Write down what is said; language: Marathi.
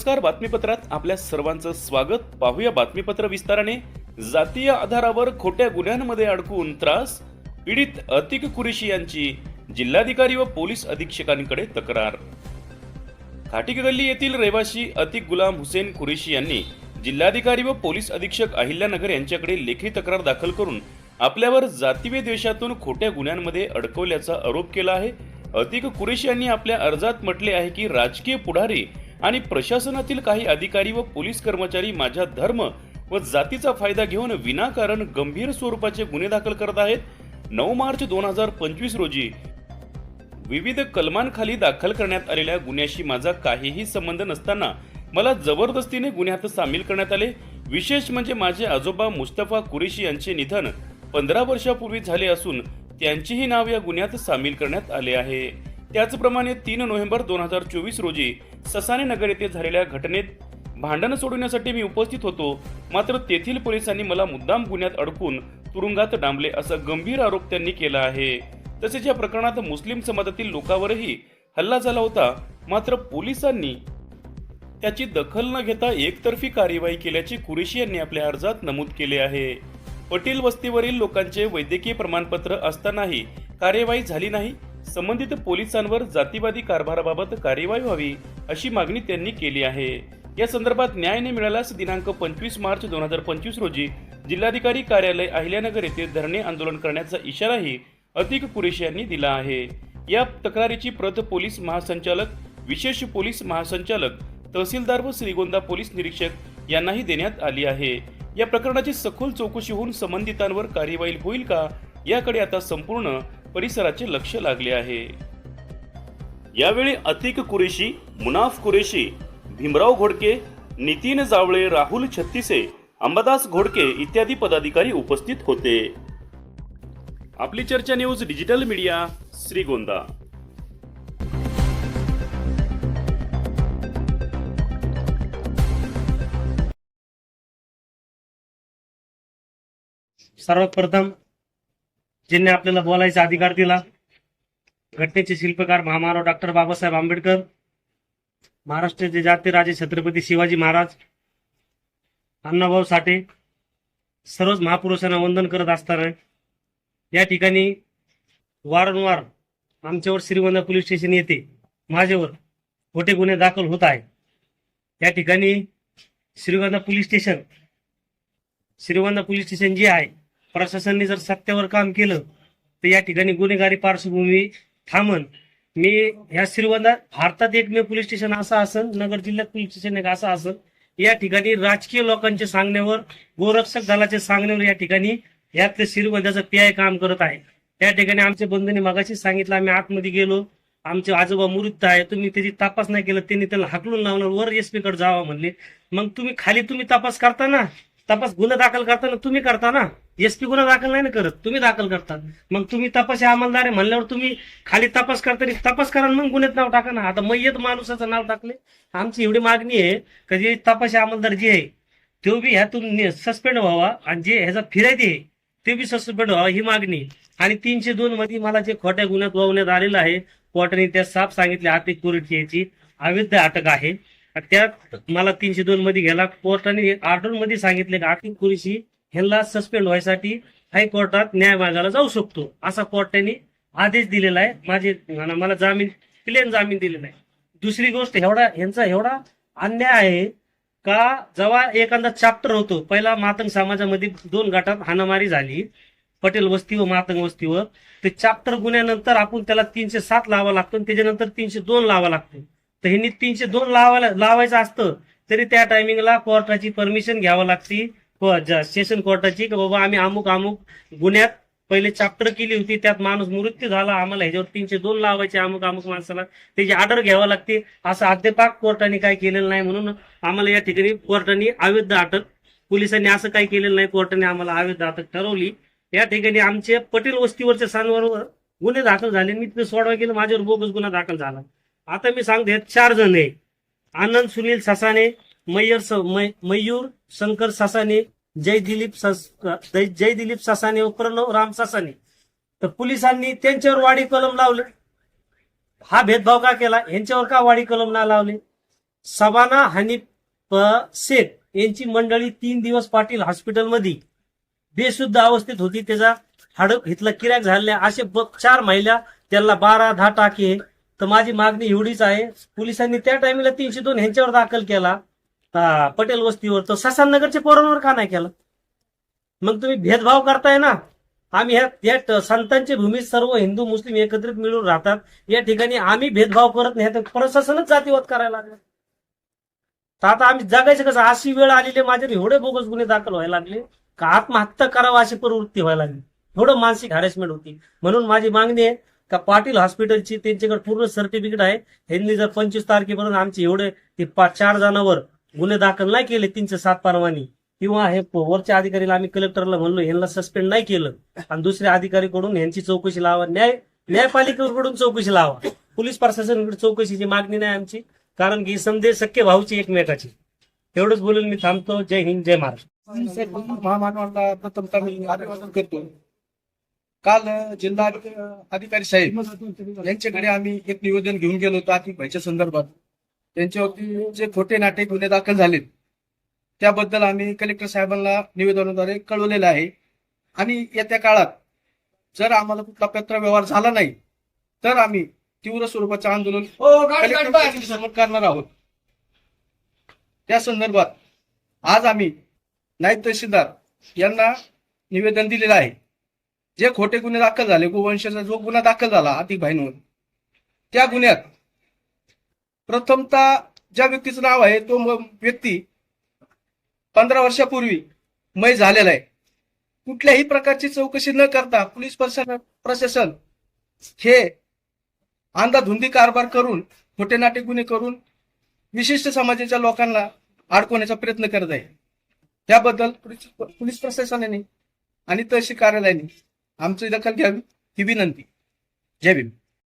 नमस्कार बातमीपत्रात आपल्या सर्वांचं स्वागत. पाहूया बातमीपत्र विस्ताराने. जातीय आधारावर खोट्या गुन्ह्यांमध्ये अडकून त्रास पीडित अतिक कुरेशी यांची जिल्हाधिकारी व पोलीस अधीक्षकांकडे तक्रार. खाटिक गल्ली येथील रहिवासी अतिक गुलाम हुसेन कुरेशी यांनी जिल्हाधिकारी व पोलीस अधीक्षक अहिल्यानगर यांच्याकडे लेखी तक्रार दाखल करून आपल्यावर जातीय द्वेषातून खोट्या गुन्ह्यांमध्ये अडकवल्याचा आरोप केला आहे. अतिक कुरेशी यांनी आपल्या अर्जात म्हटले आहे की राजकीय पुढारी आणि प्रशासनातील काही अधिकारी व पोलीस कर्मचारी माझ्या धर्म व जातीचा फायदा घेऊन विनाकारण गंभीर स्वरूपाचे गुन्हे दाखल करत आहेत. नऊ मार्च दोन हजार पंचवीस रोजी विविध कलमांखाली दाखल करण्यात आलेल्या गुन्ह्याशी माझा काहीही संबंध नसताना मला जबरदस्तीने गुन्ह्यात सामील करण्यात आले. विशेष म्हणजे माझे आजोबा मुस्तफा कुरेशी यांचे निधन पंधरा वर्षापूर्वी झाले असून त्यांचेही नाव या गुन्ह्यात सामील करण्यात आले आहे. त्याचप्रमाणे तीन नोव्हेंबर दोन हजार चोवीस रोजी ससाने नगर येथे झालेल्या घटनेत भांडण सोडवण्यासाठी मी उपस्थित होतो. मात्र तेथील पोलिसांनी मला मुद्दाम गुन्ह्यात अडकून तुरुंगात डांबले असा गंभीर आरोप त्यांनी केला आहे. तसेच या प्रकरणात मुस्लिम समाजातील लोकांवरही हल्ला झाला होता. मात्र पोलिसांनी त्याची दखल न घेता एकतर्फी कार्यवाही केल्याचे कुरेशी यांनी आपल्या अर्जात नमूद केले आहे. पटेल वस्तीवरील लोकांचे वैद्यकीय प्रमाणपत्र असतानाही कार्यवाही झाली नाही. संबंधित पोलिसांवर जातीवादी कारभाराबाबत कार्यवाही व्हावी. अशी मागणी त्यांनी केली आहे. या संदर्भात न्याय न मिळाल्यास दिनांक पंचवीस मार्च दोन हजार पंचवीस रोजी जिल्हाधिकारी कार्यालय अहिल्यानगर येथे धरणे आंदोलन करण्याचा इशाराही अतिक कुरेशी यांनी दिला आहे. या तक्रारीची प्रत पोलीस महासंचालक विशेष पोलीस महासंचालक तहसीलदार व श्रीगोंदा पोलीस निरीक्षक यांनाही देण्यात आली आहे. या प्रकरणाची सखोल चौकशी होऊन संबंधितांवर कार्यवाही होईल का याकडे आता संपूर्ण परिसराचे लक्ष लागले आहे. यावेळी अतिक कुरेशी मुनाफ कुरेशी भीमराव घोडके नितीन जावळे राहुल छत्तीसे अंबादास घोडके इत्यादी पदाधिकारी उपस्थित होते. आपली चर्चा न्यूज डिजिटल मीडिया श्रीगोंदा. सर्वप्रथम ज्यांनी आपल्याला बोलायचा अधिकार दिला घटनेचे शिल्पकार महामानव डॉक्टर बाबासाहेब आंबेडकर महाराष्ट्राचे जाते राजे छत्रपती शिवाजी महाराज अण्णाभाऊ साठे सर्वच महापुरुषांना वंदन करत असताना या ठिकाणी वारंवार आमच्यावर श्रीवंदा पोलीस स्टेशन येते माझ्यावर खोटे गुन्हे दाखल होत आहे या ठिकाणी Shrigandha police station Shrigandha police station जे आहे प्रशासनाने जर सत्यावर काम केलं तर या ठिकाणी गुन्हेगारी पार्श्वभूमी थांबन. मी ह्या श्रीगोंदा भारतात एकमेव पोलीस स्टेशन असं असेल नगर जिल्ह्यात पोलीस स्टेशन एक असं असेल या ठिकाणी राजकीय लोकांच्या सांगण्यावर गोरक्षक दलाच्या सांगण्यावर या ठिकाणी यातले श्रीगोंद्याचं पीआय काम करत आहे. त्या ठिकाणी आमच्या बंधूंनी मगाशी सांगितलं आम्ही आतमध्ये गेलो. आमचे आजोबा मृत आहे तुम्ही त्याची तपास नाही केलं त्यांनी त्याला हाकलून लावणार वर एसपी कडे जावा म्हणले. मग तुम्ही खाली तुम्ही तपास करता ना. तपास गुन्हा दाखल करताना तुम्ही करता ना? एसपी गुन्हा दाखल नाही ना करत. तुम्ही दाखल करता. मग तुम्ही तपास अंमलदार आहे म्हणल्यावर तुम्ही खाली तपास करताना तपास करा मग गुन्ह्यात नाव टाका ना. आता मय्यत माणसाचं नाव टाकले. आमची एवढी मागणी आहे का जे तपास अंमलदार जे आहे तो बी ह्यातून सस्पेंड व्हावा आणि जे ह्याचा फिरायती आहे ते बी सस्पेंड व्हावा ही मागणी. आणि तीनशे दोन मध्ये मला जे खोट्या गुन्ह्यात वावण्यात आलेलं आहे कोर्टाने त्या साफ सांगितले आर्थिक कुरीची याची अवैध अटक आहे. त्यात मला तीनशे दोन मध्ये गेला कोर्टाने ऑर्डरमध्ये सांगितले की आर्थिक कुरेशी ह्यांना सस्पेंड व्हायसाठी हायकोर्टात न्याय मागायला जाऊ शकतो. असा कोर्टाने आदेश दिलेला आहे. माझे मला जामीन प्लेन जामीन दिलेला आहे. दुसरी गोष्ट एवढा ह्यांचा एवढा अन्याय आहे का? जेव्हा एखादा चॅप्टर होतो पहिला मातंग समाजामध्ये दोन गटात हाणामारी झाली. पटेल वस्ती व मातंग वस्तीवर ते चॅप्टर गुन्ह्यानंतर आपण त्याला तीनशे सात लावा लागतो आणि त्याच्यानंतर तीनशे दोन लावा लागतो. तर ह्यांनी तीनशे दोन लावायला लावायचं असतं तरी त्या टायमिंगला कोर्टाची परमिशन घ्यावं लागती. सेशन कोर्टाची की बाबा आम्ही अमुक अमुक गुन्ह्यात पहिले चॅप्टर केली होती त्यात माणूस मृत्यू झाला आम्हाला ह्याच्यावर तीनशे दोन लावायचे अमुक अमुक माणसाला. त्याची ऑर्डर घ्यावं लागते. असं अद्यपाक कोर्टाने काय केलेलं नाही म्हणून आम्हाला या ठिकाणी कोर्टाने अवैध अटक पोलिसांनी असं काही केलेलं नाही कोर्टाने आम्हाला अवैध अटक ठरवली. या ठिकाणी आमचे पटेल वस्तीवरच्या सांगवर गुन्हे दाखल झाले. मी तिथे सोडवा गेलं माझ्यावर बोगस गुन्हा दाखल झाला. आता मी सांगते चार जण आहे. आनंद सुनील ससाने मयूर स- मै- मयूर शंकर ससाने जय दिलीप जय दिलीप ससाने व प्रणव राम ससाने. तर पोलिसांनी त्यांच्यावर वाडी कलम लावलं. हा भेदभाव का केला? यांच्यावर का वाडी कलम ना लावले? सबाना हनीफ शेख यांची मंडळी तीन दिवस पाटील हॉस्पिटलमध्ये बेशुद्ध अवस्थेत होती. त्याचा हाडक इथला किराक झाले असे चार महिला त्याला बारा दहा टाके तर माझी मागणी एवढीच आहे. पोलिसांनी त्या टाइमला तीनशे दोन ह्यांच्यावर दाखल केला. पटेल वस्तीवर. तर ससानगरच्या पोरांवर का नाही केलं? मग तुम्ही भेदभाव करताय ना? आम्ही ह्या संतांची भूमी भूमीत सर्व हिंदू मुस्लिम एकत्रित मिळून राहतात. या ठिकाणी आम्ही भेदभाव करत नाही. तर प्रशासनच जातीवाद करायला लागले. तर आता आम्ही जगायचं कसं? अशी वेळ आलेली माझ्यावर एवढे बोगस गुन्हे दाखल व्हायला लागले. का आत्महत्या करावा अशी प्रवृत्ती व्हायला लागली. थोडं मानसिक हॅरेसमेंट होती. म्हणून माझी मागणी आहे का पाटील हॉस्पिटलची त्यांच्याकडे पूर्ण सर्टिफिकेट आहे. ह्यांनी जर पंचवीस तारखेपर्यंत आमचे एवढे ते पाच चार जणांवर गुन्हे दाखल नाही केले तीनशे सात परवानी किंवा हे वरच्या अधिकारीला आम्ही कलेक्टरला म्हणलो यांना सस्पेंड नाही केलं. आणि दुसऱ्या अधिकारीकडून यांची चौकशी लावा. न्याय न्यायपालिकेकडून चौकशी लावा. पोलीस प्रशासनाकडे चौकशीची मागणी नाही आमची कारण की समजे सख्य भाऊची एकमेकाची. एवढंच बोलून मी थांबतो. जय हिंद जय महाराष्ट्र महामानवाला प्रथमतः मी अभिवादन करतो काल जिल्हा अधिकारी साहेब यांच्याकडे आम्ही एक निवेदन घेऊन गेलो होतो आतिक भाईच्या संदर्भात. त्यांच्यावरती जे खोटे नाटे गुन्हे दाखल झालेत त्याबद्दल आम्ही कलेक्टर साहेबांना निवेदनाद्वारे कळवलेलं आहे. आणि येत्या काळात जर आम्हाला कुठला पत्र व्यवहार झाला नाही तर आम्ही तीव्र स्वरूपाचं आंदोलन करणार आहोत. त्या संदर्भात आज आम्ही नायब तहसीलदार यांना निवेदन दिलेलं आहे. जे खोटे गुन्हे दाखल झाले गोवंशाचा जो गुन्हा दाखल झाला आतिक भाईंवर त्या गुन्ह्यात प्रथमतः ज्या व्यक्तीचं नाव आहे तो व्यक्ती पंधरा वर्षापूर्वी मय झालेला आहे. कुठल्याही प्रकारची चौकशी न करता पोलीस प्रशासन प्रशासन हे अंधाधुंदी कारभार करून खोटे नाटे गुन्हे करून विशिष्ट समाजाच्या लोकांना अडकवण्याचा प्रयत्न करत आहे. त्याबद्दल पोलीस पोलीस प्रशासनाने आणि तहसील कार्यालयाने आमची दखल घ्यावी ही विनंती. जय भीम.